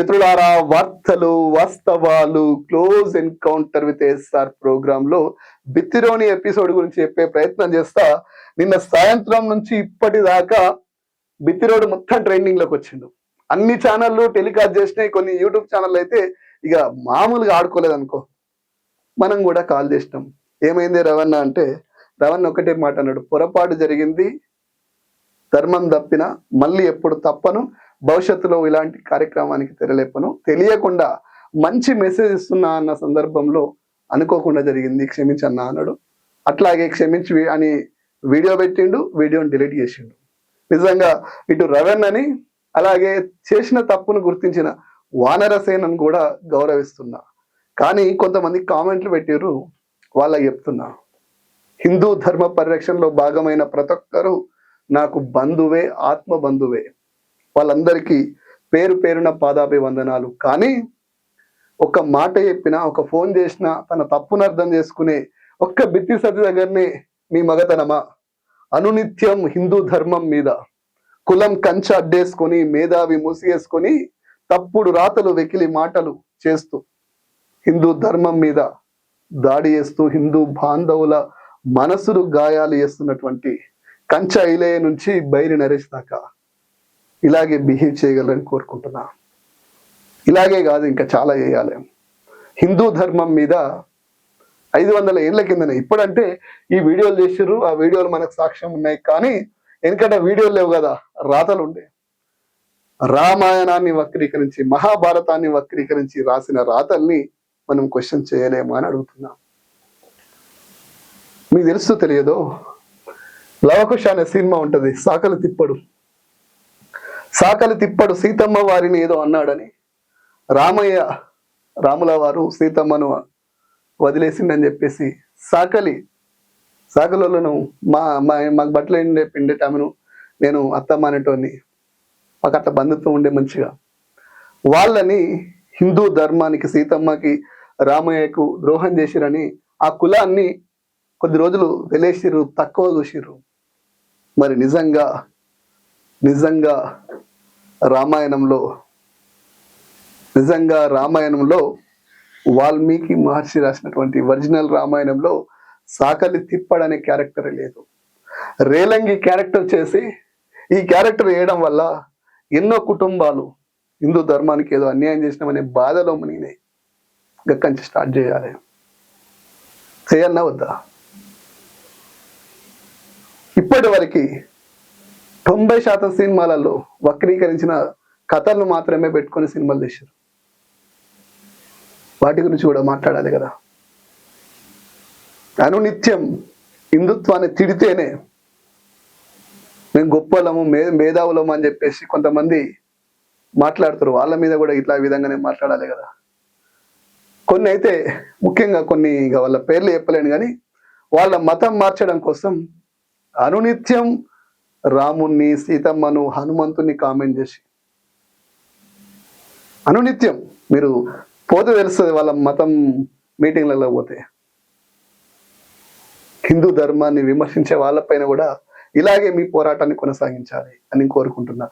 మిత్రులారా వార్తలు వాస్తవాలు క్లోజ్ ఎన్కౌంటర్ విత్ ఎస్ఆర్ ప్రోగ్రామ్లో బిత్తిరోని ఎపిసోడ్ గురించి చెప్పే ప్రయత్నం చేస్తా. నిన్న సాయంత్రం నుంచి ఇప్పటిదాకా బిత్తిరోడు మొత్తం ట్రెండింగ్లోకి వచ్చిండు. అన్ని ఛానళ్ళు టెలికాస్ట్ చేసినాయి కొన్ని యూట్యూబ్ ఛానల్ అయితే ఇక మామూలుగా ఆడుకోలేదు అనుకో మనం కూడా కాల్ చేసినాం. ఏమైంది రవణ అంటే రవణ ఒకటే మాట అన్నాడు పొరపాటు జరిగింది ధర్మం తప్పిన మళ్ళీ ఎప్పుడు తప్పను భవిష్యత్తులో ఇలాంటి కార్యక్రమానికి తెరలేపను. తెలియకుండా మంచి మెసేజ్ ఇస్తున్నా అన్న సందర్భంలో అనుకోకుండా జరిగింది. క్షమించన్నా అన్నాడు. అట్లాగే క్షమించి అని వీడియో పెట్టిండు వీడియోని డిలీట్ చేసిండు. నిజంగా ఇటు రవణ్ అని అలాగే చేసిన తప్పును గుర్తించిన వానరసేనని కూడా గౌరవిస్తున్నా. కానీ కొంతమంది కామెంట్లు పెట్టిర్రు వాళ్ళకి చెప్తున్నా. హిందూ ధర్మ పరిరక్షణలో భాగమైన ప్రతి ఒక్కరూ నాకు బంధువే ఆత్మ బంధువే. వాళ్ళందరికీ పేరు పేరున పాదాభివందనాలు. కానీ ఒక మాట చెప్పినా ఒక ఫోన్ చేసినా తన తప్పును అర్థం చేసుకునే ఒక్క బిత్తి సతి దగ్గరనే మీ మగతనమా? అనునిత్యం హిందూ ధర్మం మీద కులం కంచె అడ్డేసుకొని మేధావి మూసిగేసుకొని తప్పుడు రాతలు వెకిలి మాటలు చేస్తూ హిందూ ధర్మం మీద దాడి చేస్తూ హిందూ బాంధవుల మనసులు గాయాలు చేస్తున్నటువంటి కంచ ఇలయ నుంచి బయలు నరేష్ దాకా ఇలాగే బిహేవ్ చేయగలరని కోరుకుంటున్నా. ఇలాగే కాదు ఇంకా చాలా చేయాలి. హిందూ ధర్మం మీద ఐదు వందల ఏళ్ళ కిందనే. ఇప్పుడంటే ఈ వీడియోలు చేసిర్రు ఆ వీడియోలు మనకు సాక్ష్యం ఉన్నాయి. కానీ ఎందుకంటే వీడియోలు లేవు కదా రాతలు ఉండే. రామాయణాన్ని వక్రీకరించి మహాభారతాన్ని వక్రీకరించి రాసిన రాతల్ని మనం క్వశ్చన్ చేయలేము అని అడుగుతున్నాం. మీకు తెలుసు తెలియదో లవకుష అనే సినిమా ఉంటుంది సాకలు తిప్పడు. సాకలి తిప్పడు సీతమ్మ వారిని ఏదో అన్నాడని రామయ్య రాముల వారు సీతమ్మను వదిలేసిండని చెప్పేసి సాకలి సాకలలో మా మా మాకు బట్టలు ఎండే పిండేటామెను నేను అత్తమ్మ అనేటోని మాకు అట్లా బంధుత్వం ఉండే మంచిగా. వాళ్ళని హిందూ ధర్మానికి సీతమ్మకి రామయ్యకు ద్రోహం చేసిరని ఆ కులాన్ని కొద్ది రోజులు వెలేసిర్రు తక్కువ చూసిర్రు. మరి నిజంగా నిజంగా రామాయణంలో నిజంగా రామాయణంలో వాల్మీకి మహర్షి రాసినటువంటి ఒరిజినల్ రామాయణంలో సాకలి తిప్పడ్ అనే క్యారెక్టర్ లేదు. రేలంగి క్యారెక్టర్ చేసి ఈ క్యారెక్టర్ వేయడం వల్ల ఎన్నో కుటుంబాలు హిందూ ధర్మానికి ఏదో అన్యాయం చేసినామనే బాధలో మునిగినాయి. గక్కంచి స్టార్ట్ చేయాలి. చేయన్నా వద్దా? ఇప్పటి వరకు తొంభై శాతం సినిమాలలో వక్రీకరించిన కథలను మాత్రమే పెట్టుకొని సినిమాలు తీశారు. వాటి గురించి కూడా మాట్లాడాలి కదా. అనునిత్యం హిందుత్వాన్ని తిడితేనే మేము గొప్పలము మే మేధావులము అని చెప్పేసి కొంతమంది మాట్లాడుతారు. వాళ్ళ మీద కూడా ఇట్లా ఈ విధంగానే మాట్లాడాలి కదా. కొన్ని అయితే ముఖ్యంగా కొన్ని ఇక వాళ్ళ పేర్లు చెప్పలేను కానీ వాళ్ళ మతం మార్చడం కోసం అనునిత్యం రాముణ్ణి సీతమ్మను హనుమంతుని కామెంట్ చేసి. అనునిత్యం మీరు పోతే తెలుస్తుంది వాళ్ళ మతం మీటింగ్లలో పోతే. హిందూ ధర్మాన్ని విమర్శించే వాళ్ళపైన కూడా ఇలాగే మీ పోరాటాన్ని కొనసాగించాలి అని కోరుకుంటున్నా.